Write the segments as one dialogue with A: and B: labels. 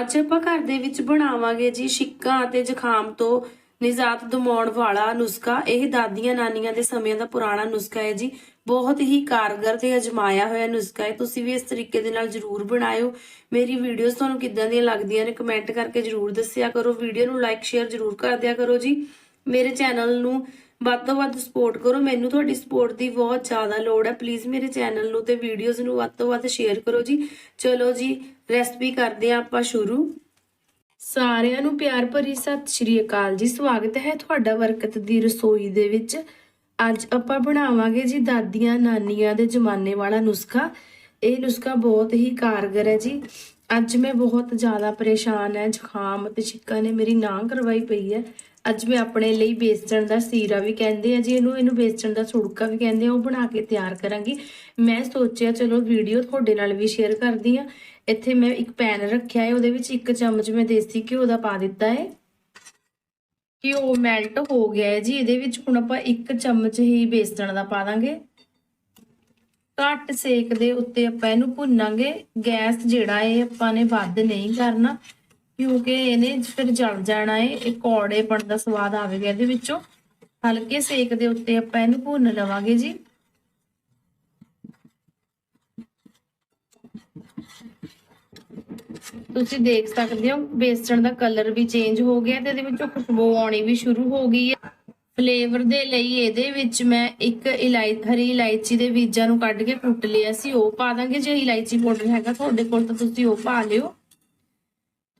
A: ਅੱਜ ਆਪਾਂ ਘਰ ਦੇ ਵਿੱਚ ਬਣਾਵਾਂਗੇ ਜੀ ਛਿੱਕਾਂ ਅਤੇ ਜ਼ੁਕਾਮ ਤੋਂ ਨਿਜਾਤ ਦਿਵਾਉਣ ਵਾਲਾ ਨੁਸਖਾ। ਇਹ ਦਾਦੀਆਂ ਨਾਨੀਆਂ ਦੇ ਸਮੇਂ ਦਾ ਪੁਰਾਣਾ ਨੁਸਖਾ ਹੈ ਜੀ। ਬਹੁਤ ਹੀ ਕਾਰਗਰ ਤੇ ਅਜਮਾਇਆ ਹੋਇਆ ਨੁਸਖਾ ਹੈ। ਤੁਸੀਂ ਵੀ ਇਸ ਤਰੀਕੇ ਦੇ ਨਾਲ ਜਰੂਰ ਬਣਾਇਓ। ਮੇਰੀ ਵੀਡੀਓਜ਼ ਤੁਹਾਨੂੰ ਕਿੱਦਾਂ ਦੀਆਂ ਲੱਗਦੀਆਂ ਨੇ ਕਮੈਂਟ ਕਰਕੇ ਜਰੂਰ ਦੱਸਿਆ ਕਰੋ। ਵੀਡੀਓ ਨੂੰ ਲਾਈਕ ਸ਼ੇਅਰ ਜਰੂਰ ਕਰ ਦਿਆ ਕਰੋ ਜੀ। ਮੇਰੇ ਚੈਨਲ ਨੂੰ ਵੱਧ ਤੋਂ ਵੱਧ ਸਪੋਰਟ ਕਰੋ। ਮੈਨੂੰ ਤੁਹਾਡੀ ਸਪੋਰਟ ਦੀ ਬਹੁਤ ਜ਼ਿਆਦਾ ਲੋੜ ਹੈ। ਪਲੀਜ਼ ਮੇਰੇ ਚੈਨਲ ਨੂੰ ਤੇ ਵੀਡੀਓਜ਼ ਨੂੰ ਵੱਧ ਤੋਂ ਵੱਧ ਸ਼ੇਅਰ ਕਰੋ ਜੀ। ਚਲੋ ਜੀ ਰੈਸਪੀ ਕਰਦੇ ਹਾਂ ਆਪਾਂ ਸ਼ੁਰੂ। ਸਾਰਿਆਂ ਨੂੰ ਪਿਆਰ ਭਰੀ ਸਤਿ ਸ਼੍ਰੀ ਅਕਾਲ ਜੀ। ਸਵਾਗਤ ਹੈ ਤੁਹਾਡਾ ਬਰਕਤ ਦੀ ਰਸੋਈ ਦੇ ਵਿੱਚ। ਅੱਜ ਆਪਾਂ ਬਣਾਵਾਂਗੇ ਜੀ ਦਾਦੀਆਂ ਨਾਨੀਆਂ ਦੇ ਜ਼ਮਾਨੇ ਵਾਲਾ ਨੁਸਖਾ। ਇਹ ਨੁਸਖਾ ਬਹੁਤ ਹੀ ਕਾਰਗਰ ਹੈ ਜੀ। ਅੱਜ ਮੈਂ ਬਹੁਤ ਜ਼ਿਆਦਾ ਪਰੇਸ਼ਾਨ ਹੈ। ਜ਼ੁਕਾਮ ਤੇ ਛਿੱਕਾ ਨੇ ਮੇਰੀ ਨਾਂਹ ਕਰਵਾਈ ਪਈ ਹੈ। ਅੱਜ ਮੈਂ ਆਪਣੇ ਲਈ ਬੇਸਣ ਦਾ ਸੀਰਾ ਵੀ ਕਹਿੰਦੇ ਆ ਜੀ, ਇਹਨੂੰ ਇਹਨੂੰ ਬੇਸਣ ਦਾ ਸੁੜਕਾ ਵੀ ਕਹਿੰਦੇ ਆ, ਉਹ ਬਣਾ ਕੇ ਤਿਆਰ ਕਰਾਂਗੀ। ਮੈਂ ਸੋਚਿਆ, ਚਲੋ ਵੀਡੀਓ ਤੁਹਾਡੇ ਨਾਲ ਵੀ ਸ਼ੇਅਰ ਕਰਦੀ ਆ। ਇੱਥੇ ਮੈਂ ਇੱਕ ਪੈਨ ਰੱਖਿਆ ਹੈ, ਉਹਦੇ ਵਿੱਚ ਇੱਕ ਚਮਚ ਮੈਂ ਦੇਸੀ ਘਿਓ ਦਾ ਪਾ ਦਿੱਤਾ ਹੈ। ਘਿਓ ਮੈਲਟ ਹੋ ਗਿਆ ਹੈ ਜੀ, ਇਹਦੇ ਵਿੱਚ ਹੁਣ ਆਪਾਂ ਇੱਕ ਚਮਚ ਹੀ ਬੇਸਣ ਦਾ ਪਾ ਦਾਂਗੇ। ਘੱਟ ਸੇਕ ਦੇ ਉੱਤੇ ਆਪਾਂ ਇਹਨੂੰ ਭੁੰਨਾਂਗੇ। ਗੈਸ ਜਿਹੜਾ ਹੈ ਆਪਾਂ ਨੇ ਵੱਧ ਨਹੀਂ ਕਰਨਾ। ਕਿਉਂਕਿ ਇਹਨੇ ਫਿਰ ਜਲ ਜਾਣਾ ਹੈ ਇਹ ਕੌੜੇਪਣ ਦਾ ਸਵਾਦ ਆਵੇਗਾ ਇਹਦੇ ਵਿੱਚੋਂ। ਹਲਕੇ ਸੇਕ ਦੇ ਉੱਤੇ ਆਪਾਂ ਇਹਨੂੰ ਭੁੰਨ ਲਵਾਂਗੇ ਜੀ। ਤੁਸੀਂ ਦੇਖ ਸਕਦੇ ਹੋ, ਬੇਸਣ ਦਾ ਕਲਰ ਵੀ ਚੇਂਜ ਹੋ ਗਿਆ ਤੇ ਇਹਦੇ ਵਿੱਚੋਂ ਖੁਸ਼ਬੂ ਆਉਣੀ ਵੀ ਸ਼ੁਰੂ ਹੋ ਗਈ ਹੈ। ਫਲੇਵਰ ਦੇ ਲਈ ਇਹਦੇ ਵਿੱਚ ਮੈਂ ਇੱਕ ਇਲਾਇ, ਹਰੀ ਇਲਾਇਚੀ ਦੇ ਬੀਜਾਂ ਨੂੰ ਕੱਢ ਕੇ ਕੁੱਟ ਲਿਆ ਸੀ। ਉਹ ਪਾ ਦਾਂਗੇ, ਜੇ ਇਲਾਇਚੀ ਪਾਊਡਰ ਹੈਗਾ ਤੁਹਾਡੇ ਕੋਲ ਤਾਂ ਤੁਸੀਂ ਉਹ ਪਾ ਲਿਓ।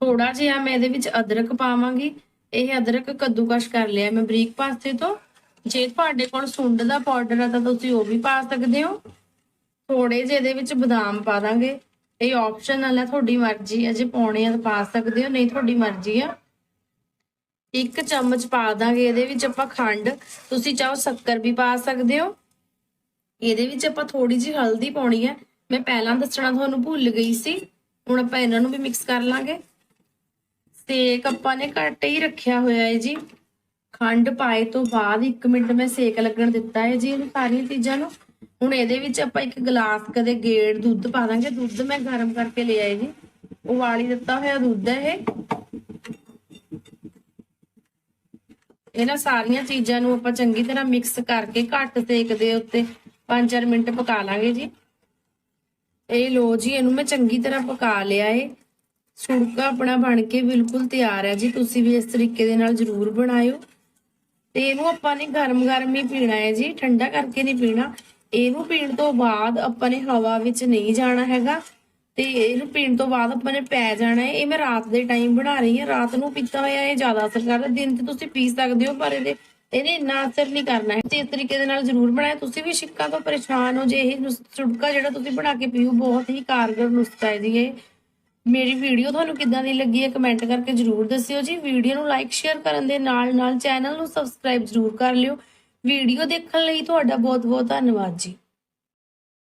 A: ਥੋੜਾ ਜਿਹਾ ਮੈਂ ਇਹਦੇ ਵਿੱਚ ਅਦਰਕ ਪਾਵਾਂਗੀ। ਇਹ ਅਦਰਕ ਕੱਦੂਕਸ਼ ਕਰ ਲਿਆ ਮੈਂ ਬਰੀਕ ਪਾਸੇ ਤੋਂ। ਜੇ ਤੁਹਾਡੇ ਕੋਲ ਸੁੰਡ ਦਾ ਪਾਊਡਰ ਆ ਤਾਂ ਤੁਸੀਂ ਉਹ ਵੀ ਪਾ ਸਕਦੇ ਹੋ। ਥੋੜੇ ਜਿਹੇ ਇਹਦੇ ਵਿੱਚ ਬਦਾਮ ਪਾ ਦਾਂਗੇ। ਇਹ ਆਪਸ਼ਨਲ ਹੈ ਤੁਹਾਡੀ ਮਰਜ਼ੀ ਹੈ ਜੇ ਪਾਉਣੇ ਆ ਤਾਂ ਪਾ ਸਕਦੇ ਹੋ, ਨਹੀਂ ਤੁਹਾਡੀ ਮਰਜ਼ੀ ਆ। ਇੱਕ ਚਮਚ ਪਾ ਦਾਂਗੇ ਇਹਦੇ ਵਿੱਚ ਆਪਾਂ ਖੰਡ। ਤੁਸੀਂ ਚਾਹੋ ਸ਼ੱਕਰ ਵੀ ਪਾ ਸਕਦੇ ਹੋ। ਇਹਦੇ ਵਿੱਚ ਆਪਾਂ ਥੋੜੀ ਜਿਹੀ ਹਲਦੀ ਪਾਉਣੀ ਹੈ ਮੈਂ ਪਹਿਲਾਂ ਦੱਸਣਾ ਤੁਹਾਨੂੰ ਭੁੱਲ ਗਈ ਸੀ। ਹੁਣ ਆਪਾਂ ਇਹਨਾਂ ਨੂੰ ਵੀ ਮਿਕਸ ਕਰ ਲਾਂਗੇ। ਸੇਕ ਆਪਾਂ ਨੇ ਘੱਟ ਹੀ ਰੱਖਿਆ ਹੋਇਆ ਹੈ ਜੀ। ਖੰਡ ਪਾਏ ਤੋਂ ਬਾਅਦ 1 ਮਿੰਟ ਮੈਂ ਸੇਕ ਲੱਗਣ ਦਿੱਤਾ ਹੈ ਜੀ ਇਹਨੂੰ ਸਾਰੀਆਂ ਚੀਜ਼ਾਂ ਨੂੰ। ਹੁਣ ਇਹਦੇ ਵਿੱਚ ਆਪਾਂ ਇੱਕ ਗਲਾਸ ਕਦੇ ਗੇੜ ਦੁੱਧ ਪਾ ਦਾਂਗੇ। ਦੁੱਧ ਮੈਂ ਗਰਮ ਕਰਕੇ ਲਿਆ ਹੈ ਜੀ। ਉਬਾਲੀ ਦਿੱਤਾ ਹੋਇਆ ਦੁੱਧ ਹੈ ਇਹ। ਇਹਨਾਂ ਸਾਰੀਆਂ ਚੀਜ਼ਾਂ ਨੂੰ ਆਪਾਂ ਚੰਗੀ ਤਰ੍ਹਾਂ ਮਿਕਸ ਕਰਕੇ ਘੱਟ ਸੇਕ ਦੇ ਉੱਤੇ 5-4 ਮਿੰਟ ਪਕਾ ਲਾਂਗੇ ਜੀ। ਇਹ ਲੋ ਜੀ, ਇਹਨੂੰ ਮੈਂ ਚੰਗੀ ਤਰ੍ਹਾਂ ਪਕਾ ਲਿਆ ਏ ਸੁੜਕਾ ਆਪਣਾ ਬਣ ਕੇ ਬਿਲਕੁਲ ਤਿਆਰ ਹੈ ਜੀ। ਤੁਸੀਂ ਵੀ ਇਸ ਤਰੀਕੇ ਦੇ ਨਾਲ ਜ਼ਰੂਰ ਬਣਾਇਓ। ਤੇ ਇਹਨੂੰ ਆਪਾਂ ਨੇ ਗਰਮ-ਗਰਮ ਹੀ ਪੀਣਾ ਹੈ ਜੀ। ਠੰਡਾ ਕਰਕੇ ਨਹੀਂ ਪੀਣਾ। ਇਹਨੂੰ ਪੀਣ ਤੋਂ ਬਾਅਦ ਆਪਾਂ ਨੇ ਹਵਾ ਵਿੱਚ ਨਹੀਂ ਜਾਣਾ ਹੈਗਾ। ਤੇ ਇਹਨੂੰ ਪੀਣ ਤੋਂ ਬਾਅਦ ਆਪਾਂ ਨੇ ਪੈ ਜਾਣਾ ਹੈ। ਇਹ ਮੈਂ ਰਾਤ ਦੇ ਟਾਈਮ ਬਣਾ ਰਹੀ ਹਾਂ। ਰਾਤ ਨੂੰ ਪੀਤਾ ਹੋਇਆ ਇਹ ਜ਼ਿਆਦਾ ਅਸਰ ਕਰਦਾ। ਦਿਨ ਤੇ ਤੁਸੀਂ ਪੀ ਸਕਦੇ ਹੋ, ਪਰ ਇਹਦੇ ਇਹਨੇ ਇੰਨਾ ਅਸਰ ਨਹੀਂ ਕਰਨਾ ਹੈ। ਤੇ ਇਸ ਤਰੀਕੇ ਦੇ ਨਾਲ ਜ਼ਰੂਰ ਬਣਾਇਆ। ਤੁਸੀਂ ਵੀ ਸਿੱਕਾ ਤੋਂ ਪਰੇਸ਼ਾਨ ਹੋ ਜੇ। ਇਹ ਨੁਸ- ਛੁੜਕਾ ਜਿਹੜਾ ਤੁਸੀਂ ਬਣਾ ਕੇ ਪੀਓ, ਬਹੁਤ ਹੀ ਕਾਰਗਰ ਨੁਸਖਾ ਹੈ ਜੀ ਇਹ। ਮੇਰੀ ਵੀਡੀਓ ਤੁਹਾਨੂੰ ਕਿੱਦਾਂ ਦੀ ਲੱਗੀ ਹੈ ਕਮੈਂਟ ਕਰਕੇ ਜਰੂਰ ਦੱਸਿਓ ਜੀ। ਵੀਡੀਓ ਨੂੰ ਲਾਈਕ ਸ਼ੇਅਰ ਕਰਨ ਦੇ ਨਾਲ ਨਾਲ ਚੈਨਲ ਨੂੰ ਸਬਸਕ੍ਰਾਈਬ ਜਰੂਰ ਕਰ ਲਿਓ। ਵੀਡੀਓ ਦੇਖਣ ਲਈ ਤੁਹਾਡਾ ਬਹੁਤ ਬਹੁਤ ਧੰਨਵਾਦ ਜੀ।